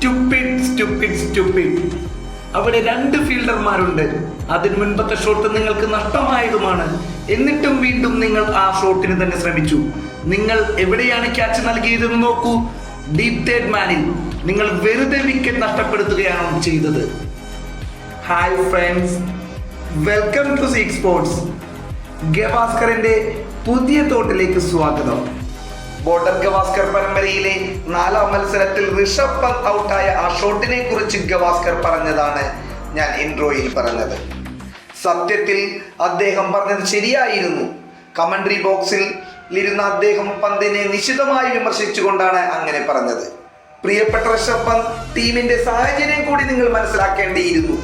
Stupid stupid stupid അവിടെ രണ്ട് ഫീൽഡർമാരുണ്ട്. അതിന് മുൻപത്തെ ഷോട്ട് നിങ്ങൾക്ക് നഷ്ടമായതുമാണ്. എന്നിട്ടും വീണ്ടും നിങ്ങൾ ആ ഷോട്ടിന് തന്നെ ശ്രമിച്ചു. നിങ്ങൾ എവിടെയാണ് ക്യാച്ച് നൽകിയതെന്ന് നോക്കൂ. ഡീപ് തേർഡ് മാനിൽ നിങ്ങൾ വെറുതെ വിക്കറ്റ് നഷ്ടപ്പെടുത്തുകയാണ് ചെയ്തത്. Hi friends welcome to six sports ഗവാസ്കറിന്റെ പുതിയ തോട്ടിലേക്ക് സ്വാഗതം. ബോർഡർ ഗവാസ്കർ പരമ്പരയിലെ നാലാം മത്സരത്തിൽ ഋഷഭ് പന്ത് ഔട്ടായ ആ ഷോട്ടിനെ കുറിച്ച് ഗവാസ്കർ പറഞ്ഞതാണ് ഞാൻ ഇൻട്രോയിൽ പറഞ്ഞത്. സത്യത്തിൽ അദ്ദേഹം പറഞ്ഞത് ശരിയായിരുന്നു. കമൻട്രി ബോക്സിൽ ഇരുന്ന അദ്ദേഹം പന്തിനെ നിശിതമായി വിമർശിച്ചുകൊണ്ടാണ് അങ്ങനെ പറഞ്ഞത്. പ്രിയപ്പെട്ട ഋഷഭ് പന്ത് ടീമിന്റെ സാഹചര്യം കൂടി നിങ്ങൾ മനസ്സിലാക്കേണ്ടിയിരുന്നു.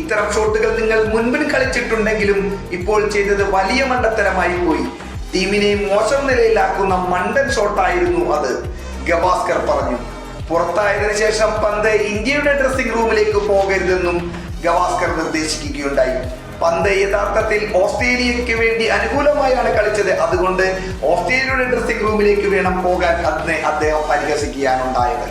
ഇത്തരം ഷോട്ടുകൾ നിങ്ങൾ മുൻപിൽ കളിച്ചിട്ടുണ്ടെങ്കിലും ഇപ്പോൾ ചെയ്തത് വലിയ മണ്ടത്തരമായി പോയി. ടീമിനെ മോശം നിലയിലാക്കുന്ന മണ്ടൻ ഷോട്ടായിരുന്നു അത്. ഗവാസ്കർ പറഞ്ഞു പുറത്തായതിനു ശേഷം പന്ത് ഇന്ത്യയുടെ ഡ്രസ്സിംഗ് റൂമിലേക്ക് പോകരുതെന്നും ഗവാസ്കർ നിർദ്ദേശിക്കുകയുണ്ടായി. പന്ത് യഥാർത്ഥത്തിൽ ഓസ്ട്രേലിയക്ക് വേണ്ടി അനുകൂലമായാണ് കളിച്ചത്. അതുകൊണ്ട് ഓസ്ട്രേലിയയുടെ ഡ്രസ്സിംഗ് റൂമിലേക്ക് വേണം പോകാൻ അതിനെ അദ്ദേഹം പരിഹസിക്കുകയാണുണ്ടായത്.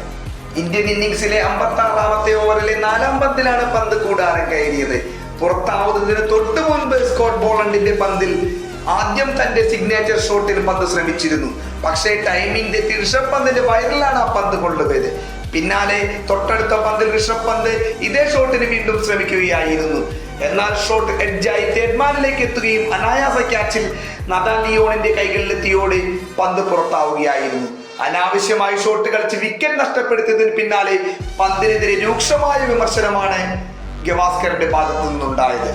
ഇന്ത്യൻ ഇന്നിംഗ്സിലെ അമ്പത്തി ആറാമത്തെ ഓവറിലെ നാലാം പന്തിലാണ് പന്ത് കൂടാരം കയറിയത്. പുറത്താവുന്നതിന് തൊട്ടു മുൻപ് സ്കോട്ട് ബോളണ്ടിന്റെ പന്തിൽ ആദ്യം തന്റെ സിഗ്നേച്ചർ ഷോട്ടിൽ പന്ത് ശ്രമിച്ചിരുന്നു. പക്ഷേ ടൈമിംഗ് തെറ്റി ഋഷഭ് പന്തിന്റെ വയറിലാണ് ആ പന്ത് കൊണ്ടുപോയത് പിന്നാലെ തൊട്ടടുത്ത പന്തിൽ ഋഷഭ് പന്ത് ഇതേ ഷോട്ടിന് വീണ്ടും ശ്രമിക്കുകയായിരുന്നു. എന്നാൽ ഷോട്ട് എഡ്ജായി തേഡ്മാനിലേക്ക് എത്തുകയും അനായാസ ക്യാച്ചിൽ നദാൽ ലിയോണിന്റെ കൈകളിലെത്തിയോടെ പന്ത് പുറത്താവുകയായിരുന്നു. അനാവശ്യമായി ഷോട്ട് കളിച്ച് വിക്കറ്റ് നഷ്ടപ്പെടുത്തിയതിന് പിന്നാലെ പന്തിനെതിരെ രൂക്ഷമായ വിമർശനമാണ് ഗവാസ്കറിന്റെ ഭാഗത്തു നിന്നുണ്ടായത്